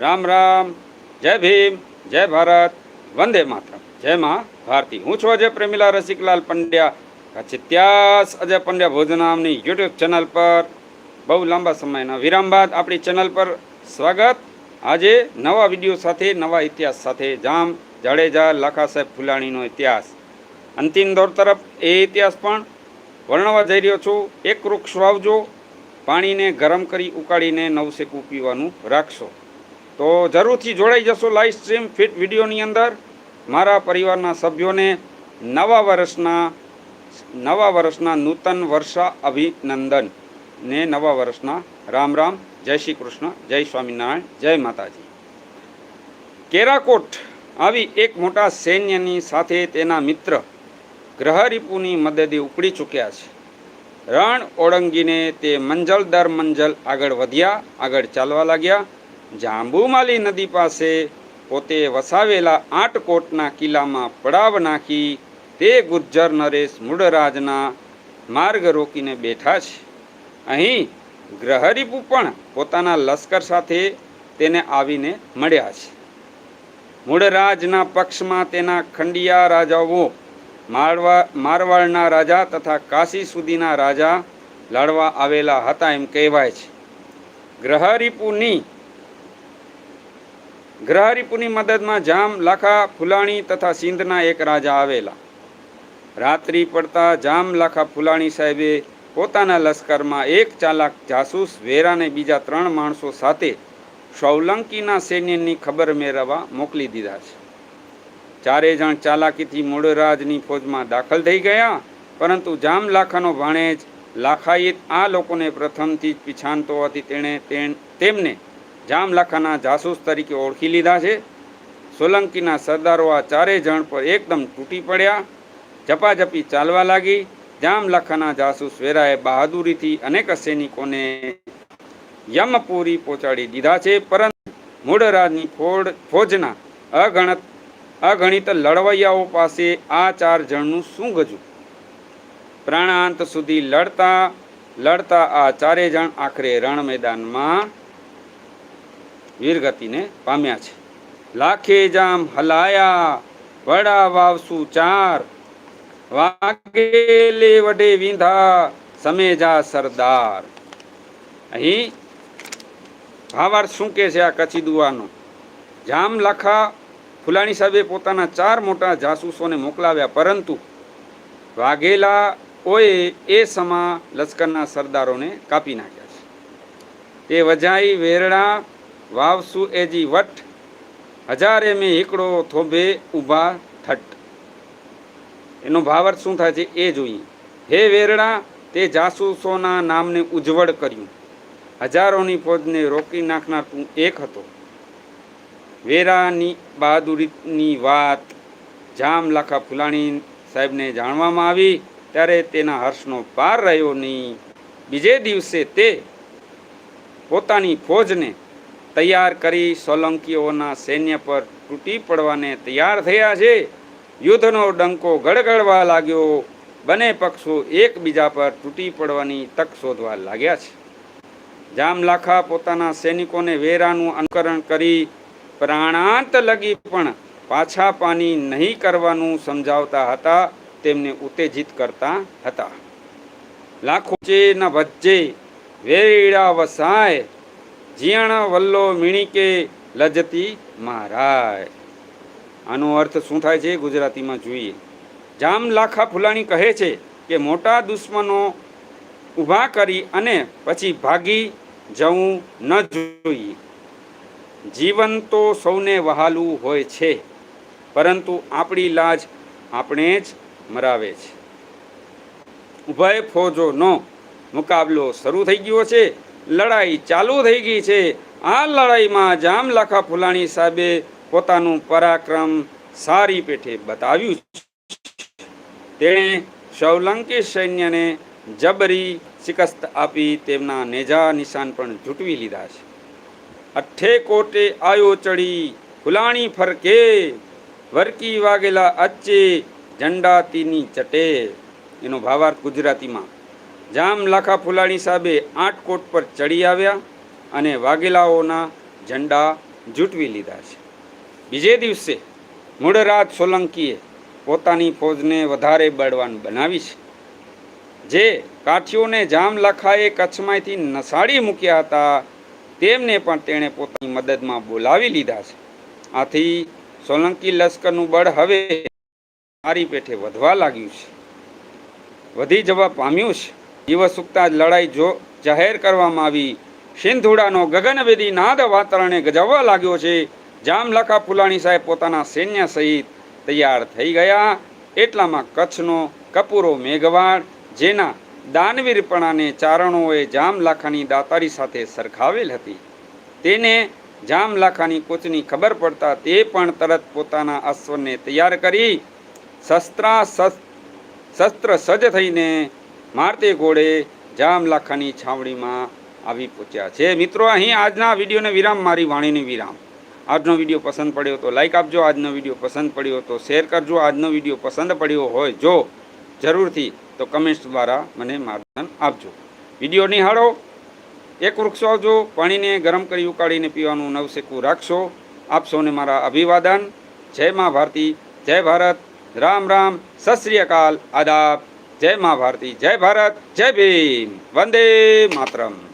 રામ રામ. જય ભીમ. જય ભારત. વંદે માતરમ. જય માં ભારતી હું છું અજય પ્રેમીલા રસિકલાલ પંડ્યા. કચ્છ ત્યાસ અજય પંડ્યા ભોજનામની યુટ્યુબ ચેનલ પર. બહુ લાંબા સમયના વિરામ બાદ આપણી ચેનલ પર સ્વાગત. આજે નવા વીડિયો સાથે, નવા ઇતિહાસ સાથે જામ જાડેજા, લાખા સાહેબ ફુલાણીનો ઇતિહાસ. અંતિમ દોર તરફ એ ઇતિહાસ પણ વર્ણવા જઈ રહ્યો છું. એક વૃક્ષ વાવજો. પાણીને ગરમ કરી ઉકાળીને નવસેકું પીવાનું રાખશો. તો જરૂરથી જોડાઈ જશો લાઈવ સ્ટ્રીમ ફિટ વિડીયોની અંદર. મારા પરિવારના સભ્યોને નવા વર્ષના નવા વર્ષના નૂતન વર્ષા અભિનંદન ને નવા વર્ષના રામ રામ, જય શ્રી કૃષ્ણ, જય સ્વામિનારાયણ, જય માતાજી. કેરાકોટ આવી એક મોટા સૈન્યની સાથે તેના મિત્ર ગ્રહરિપુની મદદે ઉપડી ચૂક્યા છે. રણ ઓળંગીને તે મંજલ દર મંજલ આગળ વધ્યા, આગળ ચાલવા લાગ્યા. જાંબુમાલી નદી પાસે પોતે વસાવેલા આટકોટના કિલ્લામાં પડાવ નાખી તે ગુર્જર નરેશ મૂળરાજના માર્ગ રોકીને બેઠા છે. અહીં ગ્રહરિપુ પણ પોતાના લશ્કર સાથે તેને આવીને મળ્યા છે. મૂળરાજના પક્ષમાં તેના ખંડિયા રાજાઓ મારવા મારવાડના રાજા તથા કાશી સુધીના રાજા લડવા આવેલા હતા એમ કહેવાય છે. ગ્રહરિપુની ગ્રહરિપુની મદદમાં જામ, લાખા, ફુલાણી તથા સિંધના એક રાજા આવેલા. રાત્રિ પડતા જામ, લાખા, ફુલાણી સાહેબે પોતાના લશ્કરમાં એક ચાલાક જાસૂસ વેરાને બીજા ત્રણ માણસો સાથે સૌલંકીના સૈન્યની ખબર મેળવવા મોકલી દીધા છે. ચારે જણ ચાલાકીથી મૂળરાજની ફોજમાં દાખલ થઈ ગયા, પરંતુ જામ, લાખાનો ભાણેજ લાખાયિત આ લોકોને પ્રથમથી જ પીછાનતો હતી. તેણ- તેમને જામ લાખાના જાસૂસ તરીકે ઓળખી લીધા છે. સોલંકીના સરદારો આ ચારેય જણ પર એકદમ તૂટી પડ્યા. ઝપાઝપી ચાલવા લાગી. જામલખાના જાસૂસ વેરાએ બહાદુરીથી અનેક સૈનિકોને યમપુરી પહોંચાડી દીધા છે, પરંતુ મૂળરાજની ફોડ, ફોજના અગણત, અગણિત લડવૈયાઓ પાસે આ ચાર જણનું શું ગજું? પ્રાણાંત સુધી લડતા લડતા આ ચારે જણ આખરે રણ મેદાનમાં વીરગતિને પામ્યા છે. લાખે જામ હલાયા, વડા વાવસુ ચાર. વાગેલે વડે વિંધા સમેજા સરદાર. અહીં ભાવાર્થ શું કે છે આ કચ્છી દુવાનો જામ લખા ફુલાણી સાહેબે પોતાના ચાર મોટા જાસૂસોને મોકલાવ્યા, પરંતુ વાઘેલા ઓએ એ સમા લશ્કરના સરદારોને કાપી નાખ્યા છે. તે વજાઈ વેરડા વાવસુ એજી વટ હજારે મેં એકડો થોભે ઊભા થટ એનો ભાવાર્થ શું થાય છે એ જોઈએ. હે વેરડા તે જાસૂસોના નામને ઉજ્જવળ કર્યું. હજારોની ફોજને રોકી નાખનાર તું એક હતો. વેરાની બહાદુરીની વાત જામ લાખા ફુલાણી સાહેબને જાણવામાં આવી, ત્યારે તેના હર્ષનો પાર રહ્યો નહીં. બીજે દિવસે તે પોતાની ફોજને તૈયાર કરી સોલંકીઓના સૈન્ય પર તૂટી પડવાને તૈયાર થયા છે. યુદ્ધનો ડંકો ગળગળવા લાગ્યો. બંને પક્ષો એકબીજા પર તૂટી પડવાની તક શોધવા લાગ્યા છે. જામલાખા પોતાના સૈનિકોને વેરાનું અનુકરણ કરી પ્રાણાંત લગી પણ પાછા પાની નહીં કરવાનું સમજાવતા હતા, તેમને ઉત્તેજિત કરતા હતા. લાખો ચે ન ભજ્જે વેરડા વસાય જીયણ વલ્લો મીણીકે લજતી મહારાય. આનો અર્થ શું થાય છે ગુજરાતીમાં જોઈએ. જામ લાખા ફુલાણી કહે છે કે મોટા દુશ્મનો ઊભા કરી અને પછી ભાગી જવું ન જોઈએ. જીવન તો સૌને વહાલું હોય છે, પરંતુ આપણી લાજ આપણે જ મરાવે છે. ઉભય ફોજોનો મુકાબલો શરૂ થઈ ગયો છે. લડાઈ ચાલુ થઈ ગઈ છે. આ લડાઈમાં જામલખા ફુલાણી સાહેબે પોતાનું પરાક્રમ સારી પેઠે બતાવ્યું તેણે સૌલંકી સૈન્યને જબરી શિકસ્ત આપી તેમના નેજા નિશાન પણ જૂટવી લીધા છે. અઠ્ઠે કોટે આયો ચડી, ફુલાણી ફરકે, વરકી વાગેલા અચ્ચે, ઝંડાતીની ચટે. એનો ભાવાર્થ ગુજરાતીમાં જામ લાખા ફુલાણી સાહેબે આઠ કોટ પર ચડી આવ્યા અને વાઘેલાઓના ઝંડા જૂટવી લીધા છે. બીજે દિવસે મૂળરાજ સોલંકીએ પોતાની ફોજને વધારે બળવાન બનાવી છે. જે કાઠીઓને જામલાખાએ કચ્છમાંથી નસાડી મૂક્યા હતા, તેમને પણ તેણે પોતાની મદદમાં બોલાવી લીધા છે. આથી સોલંકી લશ્કરનું બળ હવે મારી પેઠે વધવા લાગ્યું છે. વધી જવા પામ્યું છે. દિવસ ઉગતા જ લડાઈ જો જાહેર કરવામાં આવી. સિંધુડાનો ગગનવેદી નાદ વાતાવરણે ગજવવા લાગ્યો છે. જામલખા ફુલાણી સાહેબ પોતાના સૈન્ય સહિત તૈયાર થઈ ગયા. એટલામાં કચ્છનો કપૂરો મેઘવાડ જેના દાનવીરપણાને ચારણોએ જામલાખાની દાતારી સાથે સરખાવેલ હતી. તેને જામલાખાની કોચની ખબર પડતા તે પણ તરત પોતાના અશ્વને તૈયાર કરી. શસ્ત્રા શસ્ત્ર સજ્જ થઈને મારતે ઘોડે જામલાખાની છાવણીમાં આવી પહોંચ્યા છે. મિત્રો, અહીં આજના વિડીયોને વિરામ, મારી વાણીને વિરામ. આજનો વીડિયો પસંદ પડ્યો તો લાઇક આપજો, આજનો વીડિયો પસંદ પડ્યો તો શેર કરજો, આજનો વીડિયો પસંદ પડ્યો હોય જો જરૂરથી તો કમેન્ટ્સ દ્વારા મને માર્ગદર્શન આપજો. વીડિયો નિહાળો, એક વૃક્ષો આવજો, પાણીને ગરમ કરી ઉકાળીને પીવાનું નવસેકું રાખશો. આપ સૌને મારા અભિવાદન. જય મા ભારતી જય ભારત, રામ રામ, સત શ્રી અકાલ, આદાબ. જય મા ભારતી જય ભારત જય ભીમ વંદે માતરમ.